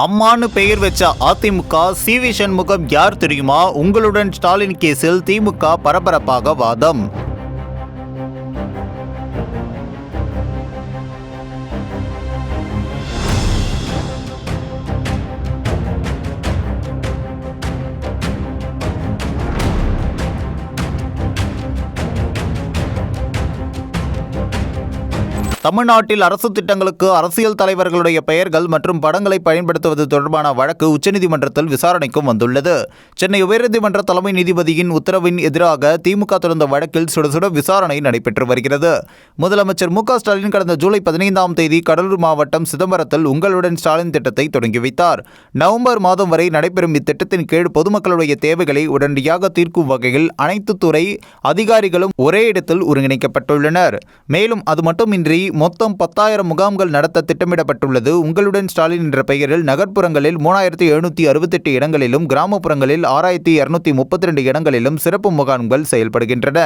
அம்மான்னு பெயர் வச்ச அதிமுக சி. வி. சண்முகம் யார் தெரியுமா? உங்களுடன் ஸ்டாலின் கேஸில் திமுக பரபரப்பாக வாதம். தமிழ்நாட்டில் அரசு திட்டங்களுக்கு அரசியல் தலைவர்களுடைய பெயர்கள் மற்றும் படங்களை பயன்படுத்துவது தொடர்பான வழக்கு உச்சநீதிமன்றத்தில் விசாரணைக்கும் வந்துள்ளது. சென்னை உயர்நீதிமன்ற தலைமை நீதிபதியின் உத்தரவின் எதிராக திமுக தொடர்ந்த வழக்கில் சுடசுட விசாரணை நடைபெற்று வருகிறது. முதலமைச்சர் மு ஸ்டாலின் கடந்த ஜூலை பதினைந்தாம் தேதி கடலூர் மாவட்டம் சிதம்பரத்தில் உங்களுடன் ஸ்டாலின் திட்டத்தை தொடங்கி வைத்தார். நவம்பர் மாதம் வரை நடைபெறும் இத்திட்டத்தின் கீழ் பொதுமக்களுடைய தேவைகளை உடனடியாக தீர்க்கும் வகையில் அனைத்து துறை அதிகாரிகளும் ஒரே இடத்தில் ஒருங்கிணைக்கப்பட்டுள்ளனர். மேலும் அது மட்டுமின்றி மொத்தம் பத்தாயிரம் முகாம்கள் நடத்த திட்டமிடப்பட்டுள்ளது. உங்களுடன் ஸ்டாலின் என்ற பெயரில் நகர்ப்புறங்களில் மூணாயிரத்தி எழுநூற்றி அறுபத்தெட்டு இடங்களிலும் கிராமப்புறங்களில் ஆறாயிரத்தி இரநூத்தி முப்பத்தி ரெண்டு இடங்களிலும் சிறப்பு முகாம்கள் செயல்படுகின்றன.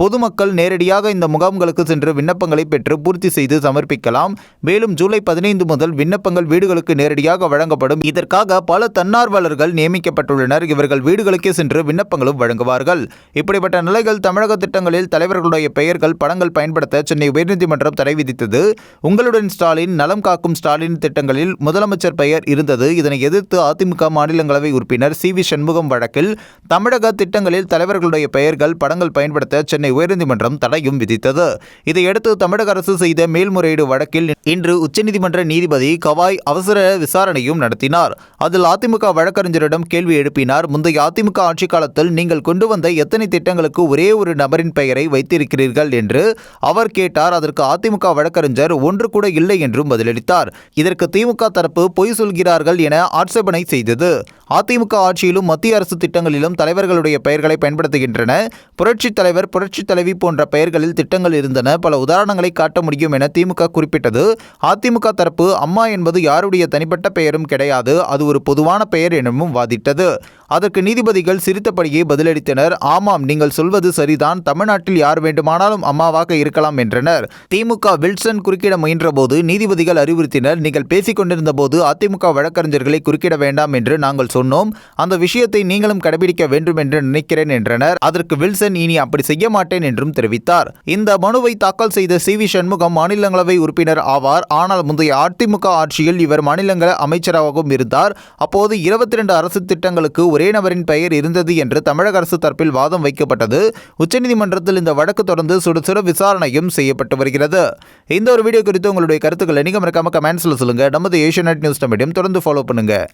பொதுமக்கள் நேரடியாக இந்த முகாம்களுக்கு சென்று விண்ணப்பங்களை பெற்று பூர்த்தி செய்து சமர்ப்பிக்கலாம். மேலும் ஜூலை பதினைந்து முதல் விண்ணப்பங்கள் வீடுகளுக்கு நேரடியாக வழங்கப்படும். இதற்காக பல தன்னார்வலர்கள் நியமிக்கப்பட்டுள்ளனர். இவர்கள் வீடுகளுக்கே சென்று விண்ணப்பங்களும் வழங்குவார்கள். இப்படிப்பட்ட நிலைகள் தமிழக திட்டங்களில் தலைவர்களுடைய பெயர்கள் படங்கள் பயன்படுத்த சென்னை உயர்நீதிமன்றம் தடை விதித்தது. உங்களுடன் ஸ்டாலின் நலம் காக்கும் ஸ்டாலின் திட்டங்களில் முதலமைச்சர் பெயர் இருந்தது. இதனை எதிர்த்து அதிமுக மாநிலங்களவை உறுப்பினர் சி வி சண்முகம் வழக்கில் தமிழக திட்டங்களில் தலைவர்களுடைய பெயர்கள் படங்கள் பயன்படுத்த சென்னை உயர்நீதிமன்றம் தடையும் விதித்தது. இதையடுத்து தமிழக அரசு செய்த மேல்முறையீடு வழக்கில் இன்று உச்சநீதிமன்ற நீதிபதி கவாய் அவசர விசாரணையும் நடத்தினார். அதில் அதிமுக வழக்கறிஞரிடம் கேள்வி எழுப்பினார். முந்தைய அதிமுக ஆட்சி காலத்தில் நீங்கள் கொண்டு வந்த எத்தனை திட்டங்களுக்கு ஒரே ஒரு நபரின் பெயரை வைத்திருக்கிறீர்கள் என்று அவர் கேட்டார். அதற்கு அதிமுக வழக்கறிஞர் ஒன்று கூட இல்லை என்றும் பதிலளித்தார். இதற்கு திமுக தரப்பு பொய் சொல்கிறார்கள் என ஆட்சேபனை செய்தது. அதிமுக ஆட்சியிலும் மத்திய அரசு திட்டங்களிலும் தலைவர்களுடைய பெயர்களை பயன்படுத்துகின்றன. புரட்சித் தலைவர் புரட்சித் தலைவி போன்ற பெயர்களில் திட்டங்கள் இருந்தன. பல உதாரணங்களை காட்ட முடியும் என திமுக குறிப்பிட்டது. அதிமுக தரப்பு அம்மா என்பது யாருடைய தனிப்பட்ட பெயரும் கிடையாது. அது ஒரு பொதுவான பெயர் எனவும் வாதிட்டது. அதற்கு நீதிபதிகள் சிரித்தபடியே பதிலளித்தனர். ஆமாம் நீங்கள் சொல்வது சரிதான். தமிழ்நாட்டில் யார் வேண்டுமானாலும் அம்மாவாக இருக்கலாம் என்றனர். திமுக வில்சன் குறுக்கிட முயன்றபோது நீதிபதிகள் அறிவுறுத்தினர். நீங்கள் பேசிக் கொண்டிருந்த போது அதிமுக வழக்கறிஞர்களை குறுக்கிட வேண்டாம் என்று நாங்கள் சொன்னோம். அந்த விஷயத்தை நீங்களும் கடைபிடிக்க வேண்டும் என்று நினைக்கிறேன் என்றனர். அதற்கு வில்சன் இனி அப்படி செய்ய மாட்டேன் என்றும் தெரிவித்தார். இந்த மனுவை தாக்கல் செய்த சி வி சண்முகம் மாநிலங்களவை உறுப்பினர் ஆவார். ஆனால் முந்தைய அதிமுக ஆட்சியில் இவர் மாநிலங்கள அமைச்சராகவும் இருந்தார். அப்போது இருபத்தி ரெண்டு அரசு திட்டங்களுக்கு ஒரே நபரின் பெயர் இருந்தது என்று தமிழக அரசு தரப்பில் வாதம் வைக்கப்பட்டது. உச்சநீதிமன்றத்தில் இந்த வழக்கு தொடர்ந்து சுடுசுடு விசாரணையும் செய்யப்பட்டு வருகிறது. இந்த ஒரு வீடியோ குறித்து உங்களுடைய கருத்துக்களை நீங்க மறக்காம கமெண்ட்ஸில் சொல்லுங்க. நமது ஏஷியநெட் நியூஸ் மீடியம் தொடர்ந்து ஃபாலோ பண்ணுங்க.